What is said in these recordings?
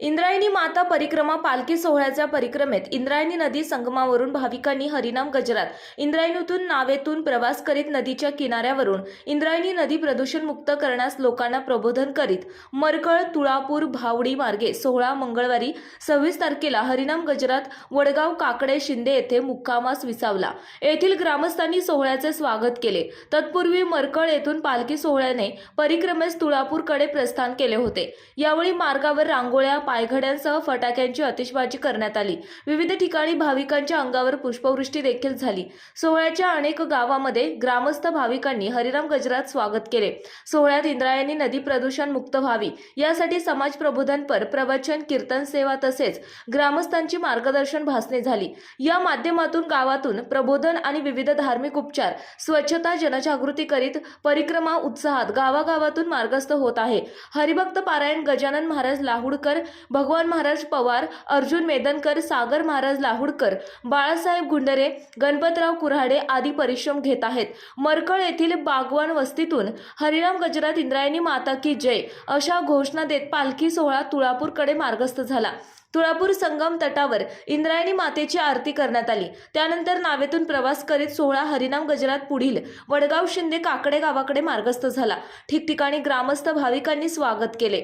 इंद्रायणी माता परिक्रमा पालखी सोहळ्याच्या परिक्रमेत इंद्रायणी नदी संगमावरून भाविकांनी हरिनाम गजरात. इंद्रायणीतून नावेतून प्रवास करीत नदीच्या किनाऱ्यावरून इंद्रायणी नदी प्रदूषण मुक्त करण्यास लोकांना प्रबोधन करीत मरकळ तुळापूर भावडी मार्गे सोहळा मंगळवारी सव्वीस तारखेला हरिनाम गजरात वडगाव काकडे शिंदे येथे मुक्कामास विसावला. येथील ग्रामस्थांनी सोहळ्याचे स्वागत केले. तत्पूर्वी मरकळ येथून पालखी सोहळ्याने परिक्रमेस तुळापूरकडे प्रस्थान केले होते. यावेळी मार्गावर रांगोळ्या पायघड्यांसह फटाक्यांची आतिषबाजी करण्यात आली. विविध ठिकाणी भाविकांच्या अंगावर पुष्पवृष्टी देखील झाली. सोहळ्याच्या अनेक गावामध्ये ग्रामस्थ भाविकांनी हरिराम गजरात स्वागत केले. सोहळ्यात इंद्रायणी नदी प्रदूषण मुक्त व्हावी यासाठी समाज प्रबोधनपर प्रवचन कीर्तन सेवा तसेच ग्रामस्थांची मार्गदर्शन भासणे झाली. या माध्यमातून गावातून प्रबोधन आणि विविध धार्मिक उपचार स्वच्छता जनजागृती करीत परिक्रमा उत्साहात गावागावातून मार्गस्थ होत आहे. हरिभक्त पारायण गजानन महाराज लाहुडकर भगवान महाराज पवार अर्जुन मेदनकर सागर महाराज लाहुडकर बाळासाहेब गुंडरे गणपतराव कुऱ्हाडे आदी परिश्रम घेत आहेत. मरकळ येथील बागवान वस्तीतून हरिराम गजरात इंद्रायणी माता की जय अशा घोषणा देत पालखी सोहळा तुळापूरकडे मार्गस्थ झाला. तुळापूर संगम तटावर इंद्रायणी मातेची आरती करण्यात आली. त्यानंतर नावेतून प्रवास करीत सोहळा हरिनाम गजरात पुढील वडगाव शिंदे काकडे गावाकडे मार्गस्थ झाला. ठिकठिकाणी ग्रामस्थ भाविकांनी स्वागत केले.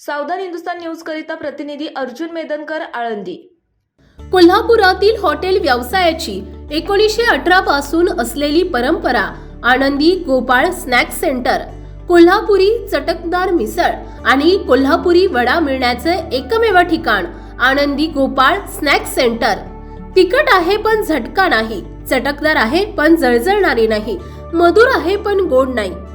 सावधान हिंदुस्तान न्यूज करिता प्रतिनिधी अर्जुन मेदनकर आळंदी. कोल्हापुरातील हॉटेल व्यवसायाची एकोणीसशे अठरा पासून असलेली परंपरा आनंदी गोपाळ स्नॅक्स सेंटर कोल्हापुरी चटकदार मिसळ आणि कोल्हापुरी वडा मिळण्याचे एकमेव ठिकाण आनंदी गोपाळ स्नॅक्स सेंटर. तिखट आहे पण झटका नाही चटकदार आहे पण जळजळणारी नाही मधुर आहे पण गोड नाही.